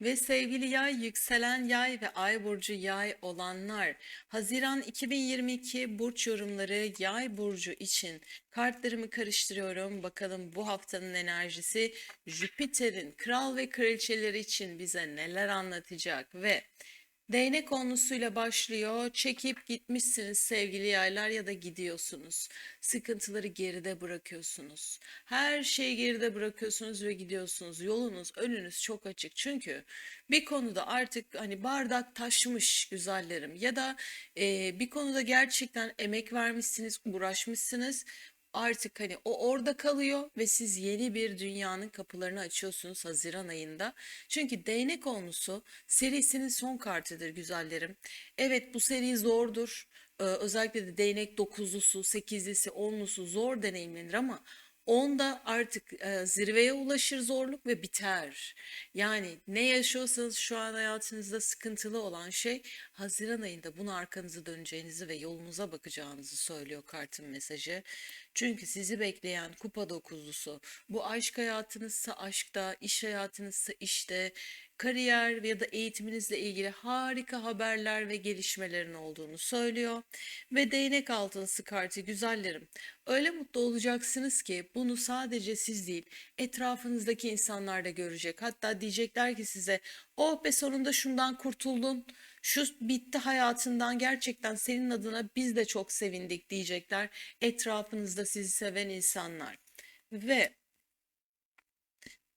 Ve sevgili yay, yükselen yay ve ay burcu yay olanlar, Haziran 2022 burç yorumları yay burcu için kartlarımı karıştırıyorum. Bakalım bu haftanın enerjisi Jüpiter'in kral ve kraliçeleri için bize neler anlatacak ve Değnek konusuyla başlıyor. Çekip gitmişsiniz sevgili yaylar ya da gidiyorsunuz. Sıkıntıları geride bırakıyorsunuz. Her şeyi geride bırakıyorsunuz ve gidiyorsunuz. Yolunuz, önünüz çok açık. Çünkü bir konuda artık hani bardak taşmış güzellerim ya da e, bir konuda gerçekten emek vermişsiniz, uğraşmışsınız artık hani o orada kalıyor ve siz yeni bir dünyanın kapılarını açıyorsunuz Haziran ayında. Çünkü değnek konusu serisinin son kartıdır güzellerim. Evet bu seri zordur. Ee, özellikle de değnek dokuzlusu, sekizlisi, onlusu zor deneyimlenir ama onda artık e, zirveye ulaşır zorluk ve biter. Yani ne yaşıyorsanız şu an hayatınızda sıkıntılı olan şey Haziran ayında bunu arkanızı döneceğinizi ve yolunuza bakacağınızı söylüyor kartın mesajı. Çünkü sizi bekleyen kupa dokuzlusu bu aşk hayatınızsa aşkta, iş hayatınızsa işte, kariyer ya da eğitiminizle ilgili harika haberler ve gelişmelerin olduğunu söylüyor. Ve değnek altınsı kartı güzellerim. Öyle mutlu olacaksınız ki bunu sadece siz değil etrafınızdaki insanlar da görecek. Hatta diyecekler ki size oh be sonunda şundan kurtuldun. Şu bitti hayatından gerçekten senin adına biz de çok sevindik diyecekler. Etrafınızda sizi seven insanlar. Ve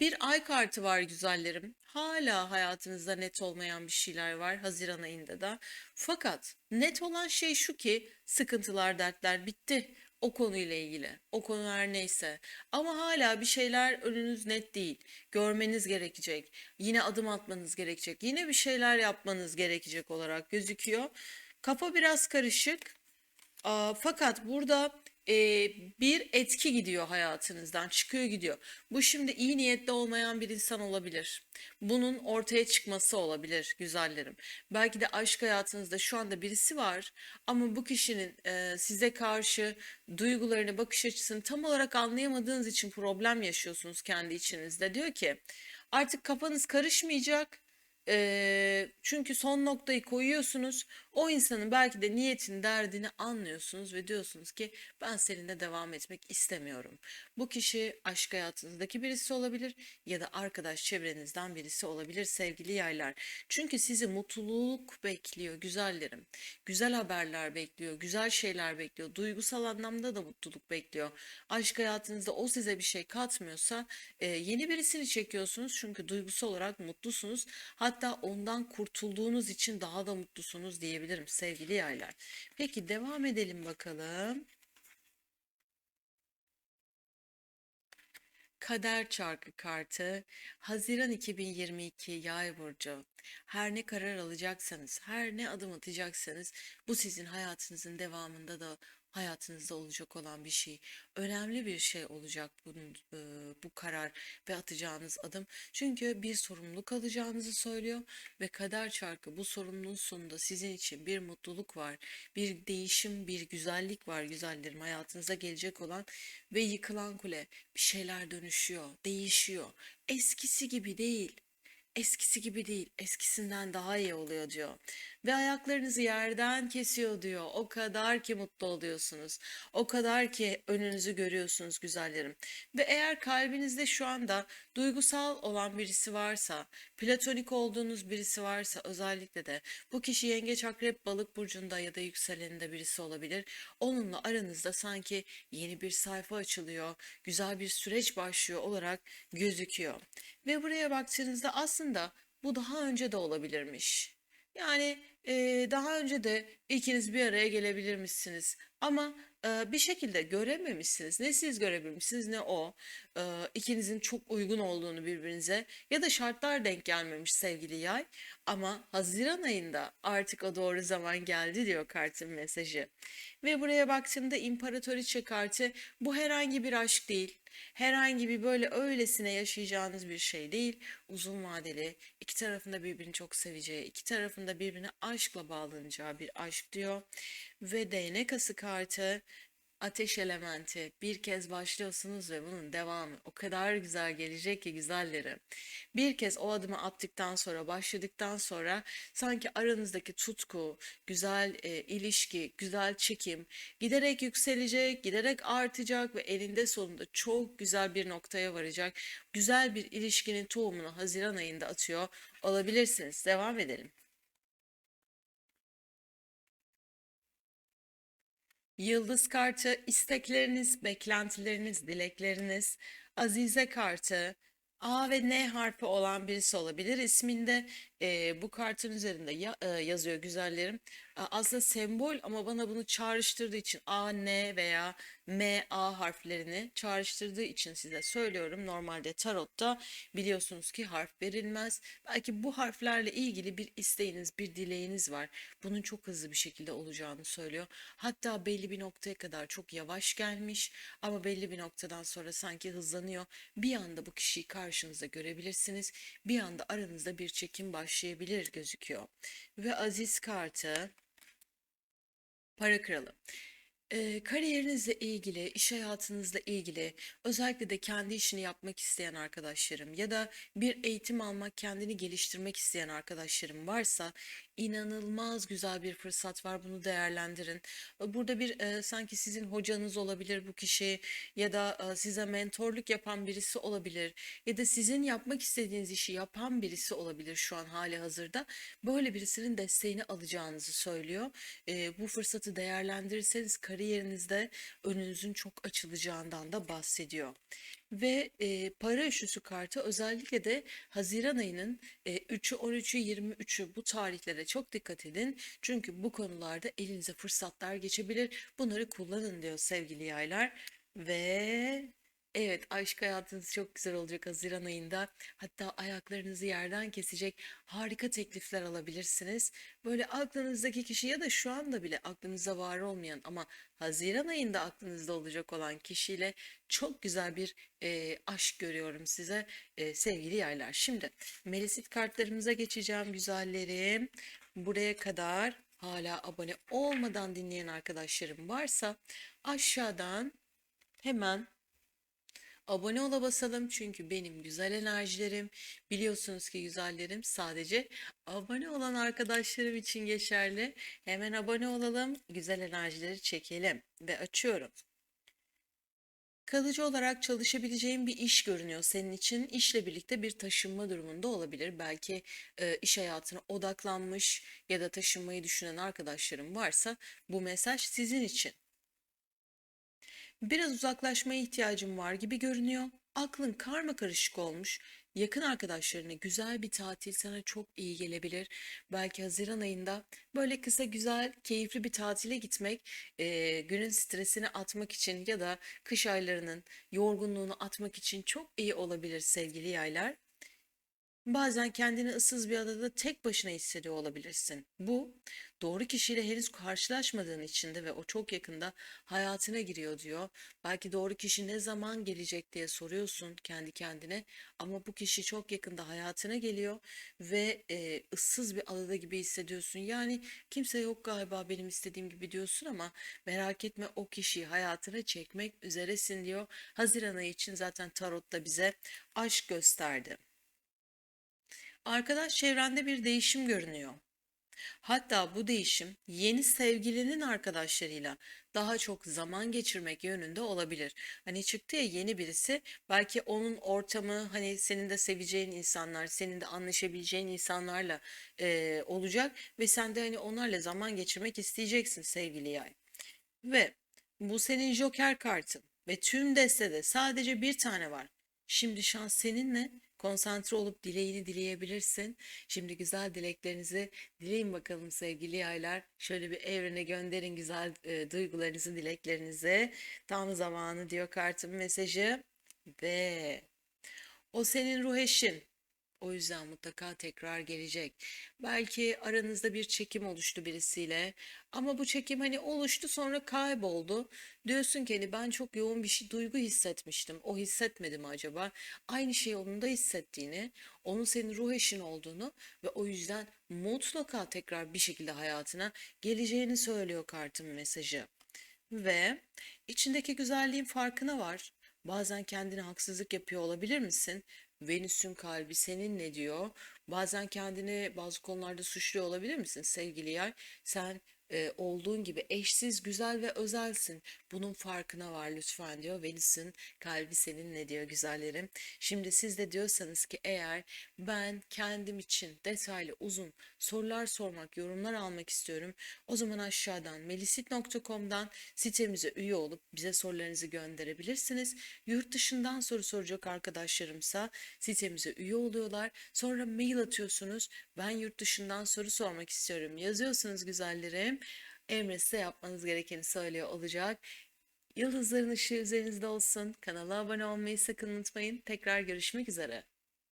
bir ay kartı var güzellerim. Hala hayatınızda net olmayan bir şeyler var Haziran ayında da. Fakat net olan şey şu ki sıkıntılar, dertler bitti o konuyla ilgili. O konu her neyse. Ama hala bir şeyler önünüz net değil. Görmeniz gerekecek. Yine adım atmanız gerekecek. Yine bir şeyler yapmanız gerekecek olarak gözüküyor. Kafa biraz karışık. Aa, fakat burada e, bir etki gidiyor hayatınızdan, çıkıyor gidiyor. Bu şimdi iyi niyetli olmayan bir insan olabilir. Bunun ortaya çıkması olabilir güzellerim. Belki de aşk hayatınızda şu anda birisi var ama bu kişinin e, size karşı duygularını, bakış açısını tam olarak anlayamadığınız için problem yaşıyorsunuz kendi içinizde. Diyor ki artık kafanız karışmayacak. Eee, çünkü son noktayı koyuyorsunuz. O insanın belki de niyetin, derdini anlıyorsunuz ve diyorsunuz ki ben seninle devam etmek istemiyorum. Bu kişi aşk hayatınızdaki birisi olabilir ya da arkadaş çevrenizden birisi olabilir sevgili yaylar. Çünkü sizi mutluluk bekliyor güzellerim. Güzel haberler bekliyor, güzel şeyler bekliyor. Duygusal anlamda da mutluluk bekliyor. Aşk hayatınızda o size bir şey katmıyorsa e, yeni birisini çekiyorsunuz çünkü duygusal olarak mutlusunuz. Hatta ondan kurtulduğunuz için daha da mutlusunuz diyebilirim sevgili yaylar. Peki devam edelim bakalım. Kader Çarkı kartı Haziran 2022 Yay burcu. Her ne karar alacaksanız, her ne adım atacaksanız bu sizin hayatınızın devamında da hayatınızda olacak olan bir şey. Önemli bir şey olacak bunun e, bu karar ve atacağınız adım. Çünkü bir sorumluluk alacağınızı söylüyor ve kader çarkı bu sorumluluğun sonunda sizin için bir mutluluk var, bir değişim, bir güzellik var güzellerim hayatınıza gelecek olan ve yıkılan kule bir şeyler dönüşüyor, değişiyor. Eskisi gibi değil. Eskisi gibi değil, eskisinden daha iyi oluyor diyor. Ve ayaklarınızı yerden kesiyor diyor. O kadar ki mutlu oluyorsunuz. O kadar ki önünüzü görüyorsunuz güzellerim. Ve eğer kalbinizde şu anda duygusal olan birisi varsa, platonik olduğunuz birisi varsa özellikle de bu kişi yengeç akrep balık burcunda ya da yükseleninde birisi olabilir. Onunla aranızda sanki yeni bir sayfa açılıyor, güzel bir süreç başlıyor olarak gözüküyor. Ve buraya baktığınızda aslında bu daha önce de olabilirmiş. Yani daha önce de ikiniz bir araya gelebilirmişsiniz. Ama e, bir şekilde görememişsiniz. Ne siz görebilmişsiniz ne o. E, ikinizin çok uygun olduğunu birbirinize ya da şartlar denk gelmemiş sevgili yay. Ama Haziran ayında artık o doğru zaman geldi diyor kartın mesajı. Ve buraya baktığımda İmparatoriçe kartı bu herhangi bir aşk değil. Herhangi bir böyle öylesine yaşayacağınız bir şey değil. Uzun vadeli, iki tarafında birbirini çok seveceği, iki tarafında birbirine aşkla bağlanacağı bir aşk diyor. Ve değnek ası kartı Ateş elementi. Bir kez başlıyorsunuz ve bunun devamı o kadar güzel gelecek ki güzelleri. Bir kez o adımı attıktan sonra, başladıktan sonra sanki aranızdaki tutku, güzel e, ilişki, güzel çekim giderek yükselecek, giderek artacak ve elinde sonunda çok güzel bir noktaya varacak. Güzel bir ilişkinin tohumunu Haziran ayında atıyor olabilirsiniz. Devam edelim. Yıldız kartı istekleriniz, beklentileriniz, dilekleriniz. Azize kartı A ve N harfi olan birisi olabilir. İsminde e, bu kartın üzerinde ya- e, yazıyor güzellerim. Aslında sembol ama bana bunu çağrıştırdığı için A, N veya M, A harflerini çağrıştırdığı için size söylüyorum. Normalde tarotta biliyorsunuz ki harf verilmez. Belki bu harflerle ilgili bir isteğiniz, bir dileğiniz var. Bunun çok hızlı bir şekilde olacağını söylüyor. Hatta belli bir noktaya kadar çok yavaş gelmiş ama belli bir noktadan sonra sanki hızlanıyor. Bir anda bu kişiyi karşınızda görebilirsiniz. Bir anda aranızda bir çekim başlayabilir gözüküyor. Ve Aziz kartı Para kralı. Eee, kariyerinizle ilgili, iş hayatınızla ilgili, özellikle de kendi işini yapmak isteyen arkadaşlarım ya da bir eğitim almak, kendini geliştirmek isteyen arkadaşlarım varsa inanılmaz güzel bir fırsat var. Bunu değerlendirin. Burada bir e, sanki sizin hocanız olabilir bu kişi ya da e, size mentorluk yapan birisi olabilir ya da sizin yapmak istediğiniz işi yapan birisi olabilir şu an hali hazırda. Böyle birisinin desteğini alacağınızı söylüyor. E, bu fırsatı değerlendirirseniz kariyerinizde önünüzün çok açılacağından da bahsediyor. Ve e, para üçlüsü kartı özellikle de Haziran ayının e, 3'ü, 13'ü, 23'ü bu tarihlere çok dikkat edin. Çünkü bu konularda elinize fırsatlar geçebilir. Bunları kullanın diyor sevgili yaylar. Ve evet aşk hayatınız çok güzel olacak Haziran ayında. Hatta ayaklarınızı yerden kesecek harika teklifler alabilirsiniz. Böyle aklınızdaki kişi ya da şu anda bile aklınızda var olmayan ama Haziran ayında aklınızda olacak olan kişiyle çok güzel bir e, aşk görüyorum size e, sevgili yaylar. Şimdi Melisit kartlarımıza geçeceğim güzellerim. Buraya kadar hala abone olmadan dinleyen arkadaşlarım varsa aşağıdan hemen Abone ola basalım çünkü benim güzel enerjilerim biliyorsunuz ki güzellerim sadece abone olan arkadaşlarım için geçerli. Hemen abone olalım, güzel enerjileri çekelim ve açıyorum. Kalıcı olarak çalışabileceğin bir iş görünüyor senin için. İşle birlikte bir taşınma durumunda olabilir. Belki e, iş hayatına odaklanmış ya da taşınmayı düşünen arkadaşlarım varsa bu mesaj sizin için. Biraz uzaklaşmaya ihtiyacım var gibi görünüyor. Aklın karma karışık olmuş. Yakın arkadaşlarına güzel bir tatil sana çok iyi gelebilir. Belki Haziran ayında böyle kısa güzel keyifli bir tatile gitmek eee, günün stresini atmak için ya da kış aylarının yorgunluğunu atmak için çok iyi olabilir sevgili yaylar. Bazen kendini ıssız bir adada tek başına hissediyor olabilirsin. Bu doğru kişiyle henüz karşılaşmadığın içinde ve o çok yakında hayatına giriyor diyor. Belki doğru kişi ne zaman gelecek diye soruyorsun kendi kendine ama bu kişi çok yakında hayatına geliyor ve e, ıssız bir adada gibi hissediyorsun. Yani kimse yok galiba benim istediğim gibi diyorsun ama merak etme o kişiyi hayatına çekmek üzeresin diyor. Haziran ayı için zaten tarot da bize aşk gösterdi. Arkadaş çevrende bir değişim görünüyor. Hatta bu değişim yeni sevgilinin arkadaşlarıyla daha çok zaman geçirmek yönünde olabilir. Hani çıktı ya yeni birisi belki onun ortamı hani senin de seveceğin insanlar, senin de anlaşabileceğin insanlarla eee, olacak ve sen de hani onlarla zaman geçirmek isteyeceksin sevgili yay. Ve bu senin Joker kartın ve tüm destede sadece bir tane var. Şimdi şans seninle konsantre olup dileğini dileyebilirsin. Şimdi güzel dileklerinizi dileyin bakalım sevgili yaylar. Şöyle bir evrene gönderin güzel e, duygularınızı, dileklerinizi. Tam zamanı diyor kartın mesajı. Ve o senin ruh eşin. O yüzden mutlaka tekrar gelecek. Belki aranızda bir çekim oluştu birisiyle ama bu çekim hani oluştu sonra kayboldu. Diyorsun ki hani ben çok yoğun bir şey duygu hissetmiştim. O hissetmedi mi acaba? Aynı şeyi onun da hissettiğini, onun senin ruh eşin olduğunu ve o yüzden mutlaka tekrar bir şekilde hayatına geleceğini söylüyor kartın mesajı. ve içindeki güzelliğin farkına var. Bazen kendine haksızlık yapıyor olabilir misin? Venüs'ün kalbi senin ne diyor? Bazen kendini bazı konularda suçluyor olabilir misin sevgili yay? Sen e, olduğun gibi eşsiz, güzel ve özelsin. Bunun farkına var lütfen diyor. Venüs'ün kalbi senin ne diyor güzellerim. Şimdi siz de diyorsanız ki eğer ben kendim için detaylı uzun sorular sormak, yorumlar almak istiyorum. O zaman aşağıdan melisit.com'dan sitemize üye olup bize sorularınızı gönderebilirsiniz. Yurt dışından soru soracak arkadaşlarımsa sitemize üye oluyorlar. Sonra mail atıyorsunuz. Ben yurt dışından soru sormak istiyorum. Yazıyorsunuz güzellerim. Emre size yapmanız gerekeni söylüyor olacak. Yıldızların ışığı üzerinizde olsun. Kanala abone olmayı sakın unutmayın. Tekrar görüşmek üzere.